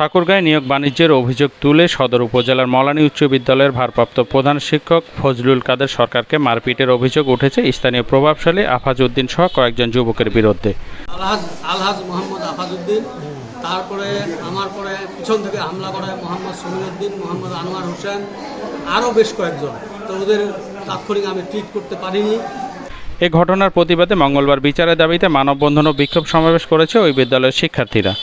ঠাকুরগাঁয় নিয়োগ বাণিজ্যের অভিযোগ তুলে সদর উপজেলার মলানী উচ্চ বিদ্যালয়ের ভারপ্রাপ্ত প্রধান শিক্ষক ফজলুল কাদের সরকারকে মারপিটের অভিযোগ উঠেছে স্থানীয় প্রভাবশালী আফাজ উদ্দিন সহ কয়েকজন যুবকের বিরুদ্ধে। আলহাজ আলহাজ মোহাম্মদ আফাজউদ্দিন তারপরে আমার পরে পিছন থেকে হামলা করে মোহাম্মদ সমীরউদ্দিন মোহাম্মদ আনোয়ার হোসেন আরও বেশ কয়েকজন। তো ওদের তাৎক্ষণিক আমি ট্রিট করতে পারিনি। এ ঘটনার প্রতিবাদে মঙ্গলবার বিচারের দাবিতে মানববন্ধন ও বিক্ষোভ সমাবেশ করেছে ওই বিদ্যালয়ের শিক্ষার্থীরা।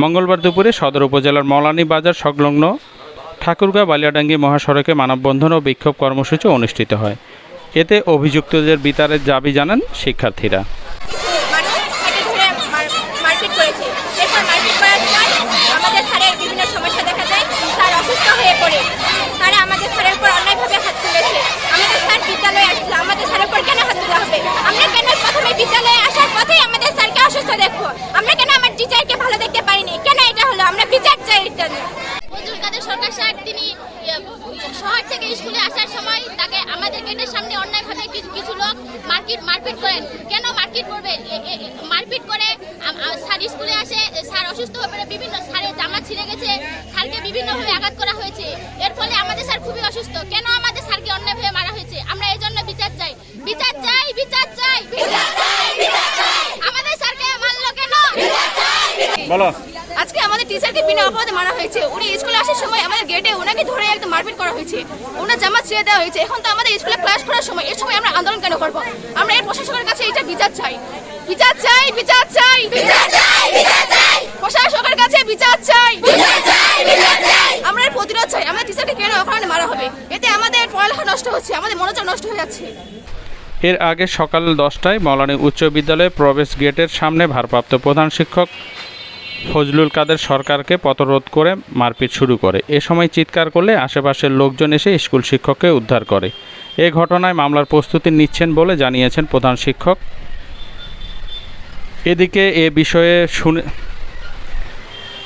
মঙ্গলবার দুপুরে সদর উপজেলার মলানী বাজার সংলগ্ন ঠাকুরগাঁ বালিয়াডাঙ্গি মহাসড়কে মানববন্ধন ও বিক্ষোভ কর্মসূচি অনুষ্ঠিত হয়। এতে অভিযুক্তদের বিতারের দাবি জানান শিক্ষার্থীরা তারা আমাদের স্যারের উপর অন্যায়ভাবে হাত তুলেছে আমাদের স্যার বিদ্যালয়ে আসছিল আমাদের স্যারের উপর কেন হাত তোলা হবে আমরা কেন প্রথমে বিদ্যালয়ে আসার পথেই আমাদের স্যারকে অসুস্থ দেখব আমরা কেন আমার টিচারকে ভালো দেখতে পারিনি কেন এটা হলো আমরা বিচার চাই এটার জন্য। ফজলুল কাদের সরকার স্যার তিনি ইয়ে, শহর থেকে স্কুলে আসার সময় তাকে আমাদের গেটের সামনে অন্যায়ভাবে কিছু লোক মারপিট মারপিট করেন। কেন মারপিট করবে? মারপিট করে স্যার স্কুলে আসে, স্যার অসুস্থ হয়ে পড়ে, বিভিন্ন স্যারের জামা ছিঁড়ে গেছে, স্যারকে বিভিন্নভাবে আঘাত করা হয়েছে। এর ফলে আমাদের স্যার খুবই অসুস্থ। কেন আমাদের স্যারকে অন্যায়ভাবে মারা হয়েছে? আমরা এই জন্য বিচার চাই। বিচার চাই বিচার চাই বিচার চাই বিচার চাই। আমাদের স্যারকে মারলো কেন? বলো। আজকে আমাদের টিচারকে বিনা অপরাধে মারা হয়েছে। উনি স্কুলে আসার সময় আমাদের গেটে ওনাকে ধরে একদম মারপিট করা হয়েছে। ওনার জামা ছিঁড়ে দেওয়া হয়েছে। এখন তো আমাদের স্কুলে ক্লাস করার সময় এই সময় আমরা আন্দোলন কেন করব? আমরা এর প্রশাসনের কাছে এটা বিচার চাই। বিচার চাই বিচার চাই, বিচার কাছে বিচার চাই। আমরা এর প্রতিরোধ চাই। আমাদের টিচারকে কেন ওখানে মারা হবে? এতে আমাদের পড়ালেখা নষ্ট হচ্ছে, আমাদের মনোযোগ নষ্ট হয়ে যাচ্ছে। এর আগে সকাল দশটায় মলানী উচ্চ বিদ্যালয়ে প্রবেশ গেটের সামনে ভারপ্রাপ্ত প্রধান শিক্ষক ফজলুল কাদের সরকারকে পথরোধ করে মারপিট শুরু করে। এ সময় চিৎকার করলে আশেপাশের লোকজন এসে স্কুল শিক্ষককে উদ্ধার করে। এ ঘটনায় মামলার প্রস্তুতি নিচ্ছেন বলে জানিয়েছেন প্রধান শিক্ষক। এদিকে এ বিষয়ে শুনে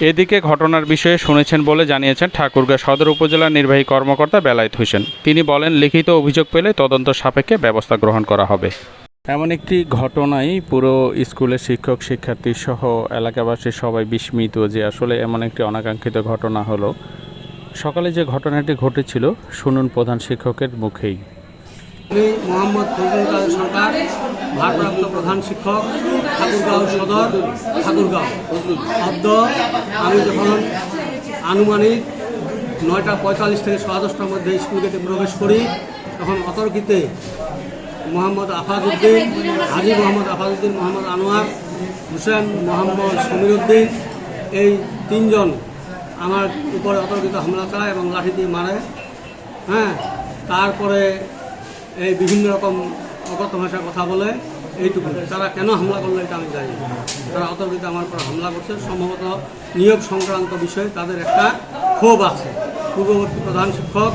এদিকে ঘটনার বিষয়ে শুনেছেন বলে জানিয়েছেন ঠাকুরগাঁ সদর উপজেলার নির্বাহী কর্মকর্তা বেলায়েত হোসেন। তিনি বলেন, লিখিত অভিযোগ পেলে তদন্ত সাপেক্ষে ব্যবস্থা গ্রহণ করা হবে। এমন একটি ঘটনাই পুরো স্কুলের শিক্ষক, শিক্ষার্থী সহ এলাকাবাসী সবাই বিস্মিত যে আসলে এমন একটি অনাকাঙ্ক্ষিত ঘটনা হলো। সকালে যে ঘটনাটি ঘটেছিল, শুনুন প্রধান শিক্ষকের মুখেই। আমি মোহাম্মদ ফজলুল সরকার, ভারপ্রাপ্ত প্রধান শিক্ষক, ঠাকুরগাঁও সদর, ঠাকুরগাঁও। অদ্য আমি যখন আনুমানিক নয়টা পঁয়তাল্লিশ থেকে সাড়ে দশটার মধ্যে স্কুল গেটে প্রবেশ করি, তখন অতর্কিতে মোহাম্মদ আফাজউদ্দিন, হাজি মোহাম্মদ আফাজউদ্দিন, মোহাম্মদ আনোয়ার, হোসেন মোহাম্মদ সমীরউদ্দিন এই তিনজন আমার উপরে অতর্কিত হামলা চালায় এবং লাঠি দিয়ে মারে। হ্যাঁ তারপরে এই বিভিন্ন রকম অগত ভাষায় কথা বলে এইটুকু তারা কেন হামলা করল এটা আমি জানি তারা অতর্কিত আমার উপর হামলা করছে। সম্ভবত নিয়োগ সংক্রান্ত বিষয়ে তাদের একটা ক্ষোভ আছে। পূর্ববর্তী প্রধান শিক্ষক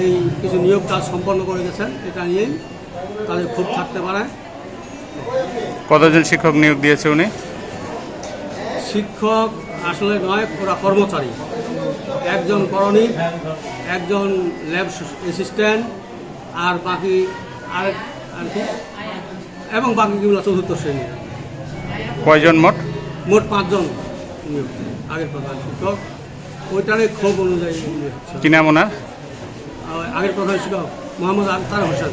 এই কিছু নিয়োগ কাজ সম্পন্ন করে গেছেন, এটা নিয়েই তাদের খুব থাকতে পারে। কতজন শিক্ষক নিয়োগ দিয়েছে উনি? শিক্ষক আসলে নয় ওরা কর্মচারী। একজন করণী একজন ল্যাব অ্যাসিস্ট্যান্ট আর বাকি আরেক আর কি? এবং বাকিগুলো চতুর্থ শ্রেণি কয়জন মোট? মোট পাঁচজন নিয়োগ আগের প্রধান শিক্ষক। ওইটারই ক্ষোভ অনুযায়ী। কি নাম ওনার? আগের প্রধান শিক্ষক মোহাম্মদ আখতার হোসেন।